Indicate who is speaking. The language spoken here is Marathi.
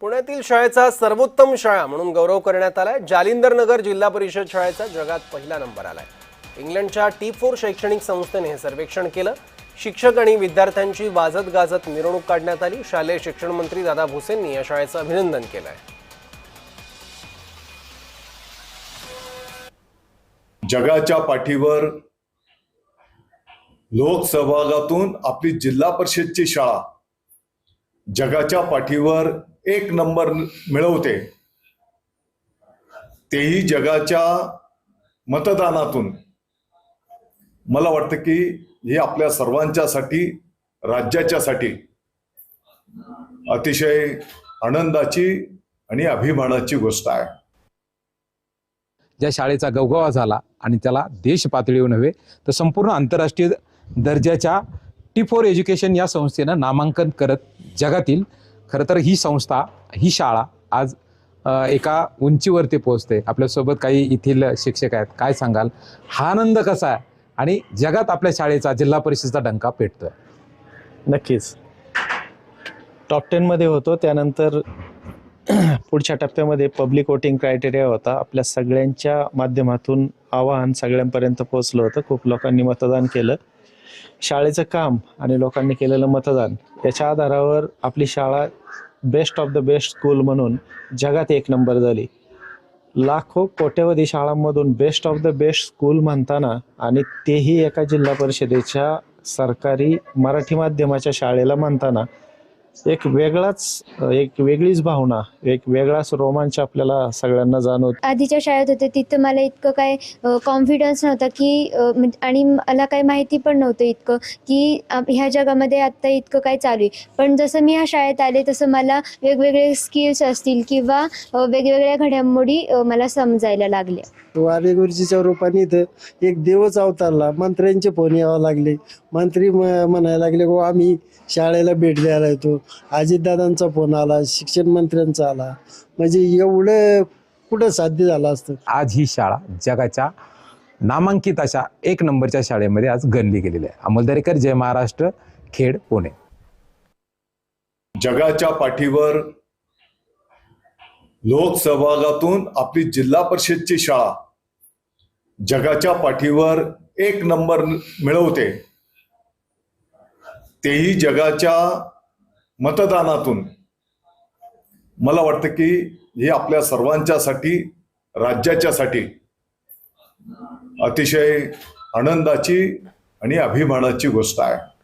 Speaker 1: पुण्यातील शाळेचा सर्वोत्तम शाळा म्हणून गौरव करण्यात आलाय. जालिंदर नगर जिल्हा परिषद शाळेचा जगात पहिला नंबर आलाय. इंग्लंडच्या टी फोर शैक्षणिक संस्थेने हे सर्वेक्षण केलं. शिक्षक आणि विद्यार्थ्यांची वाजत गाजत मिरवणूक काढण्यात आली. शालेय शिक्षण मंत्री दादा भुसेंनी या शाळेचं अभिनंदन केलंय.
Speaker 2: जगाच्या पाठीवर लोकसहभागातून आपली जिल्हा परिषदची शाळा जगाच्या पाठीवर एक नंबर मिळवते. तेही जगाच्या मतदानातून. मला वाटतं की हे आपल्या सर्वांच्यासाठी राज्याच्यासाठी अतिशय आनंदाची आणि अभिमानाची गोष्ट आहे.
Speaker 3: ज्या शाळेचा गवगवा झाला आणि त्याला देश पातळीवर नव्हे तर संपूर्ण आंतरराष्ट्रीय दर्जाच्या टी फोर एज्युकेशन या संस्थेनं नामांकन करत जगातील खरं तर ही संस्था ही शाळा आज एका उंचीवरती पोहोचते. आपल्यासोबत काही येथील शिक्षक आहेत. काय सांगाल? हा आनंद कसा आहे? आणि जगात आपल्या शाळेचा जिल्हा परिषदेचा डंका पेटतोय.
Speaker 4: नक्कीच. टॉप टेनमध्ये होतो. त्यानंतर पुढच्या टप्प्यामध्ये पब्लिक वोटिंग क्रायटेरिया होता. आपल्या सगळ्यांच्या माध्यमातून आवाहन सगळ्यांपर्यंत पोहोचलं होतं. खूप लोकांनी मतदान केलं. शाळेचं काम आणि लोकांनी केलेलं मतदान याच्या आधारावर आपली शाळा best of the best school म्हणून जगात एक नंबर झाली. लाखो कोट्यवधी शाळांमधून best of the best school म्हणताना आणि तेही एका जिल्हा परिषदेच्या सरकारी मराठी माध्यमाच्या शाळेला म्हणताना एक वेगळाच एक वेगळीच भावना एक वेगळाच रोमांच आपल्याला सगळ्यांना जाणवतो.
Speaker 5: आधीच्या शाळेत होते तिथं मला इतकं काय कॉन्फिडन्स नव्हता की आणि मला काही माहिती पण नव्हतं इतकं की आप- ह्या जगामध्ये आत्ता इतकं काय चालू आहे. पण जसं मी ह्या शाळेत आले तसं मला वेगवेगळे स्किल्स असतील किंवा अ, वेगवेगळ्या घडामोडी अ, मला समजायला लागल्या.
Speaker 6: वारे गुरुजीच्या रूपाने इथं एक देवच अवतारला. मंत्र्यांचे फोन यावं लागले. मंत्री म- म्हणायला लागले हो आम्ही शाळेला भेट द्यायला येतो. अजितदादांचा फोन आला शिक्षण मंत्र्यांचा आला. म्हणजे एवढं कुठं साध्य झालं असतं?
Speaker 3: आज ही शाळा जगाच्या नामांकित अशा एक नंबरच्या शाळेमध्ये आज गणली गेलेली आहे. अमोल दरेकर जय महाराष्ट्र खेड पुणे.
Speaker 2: जगाच्या पाठीवर लोकसहभागातून आपली जिल्हा परिषदची शाळा जगाच्या पाठीवर एक नंबर मिळवते. तेही जगाच्या मतदानातून मला वाटतं की ही आपल्या सर्वांच्यासाठी राज्याच्यासाठी अतिशय आनंदाची आणि अभिमानाची गोष्ट आहे.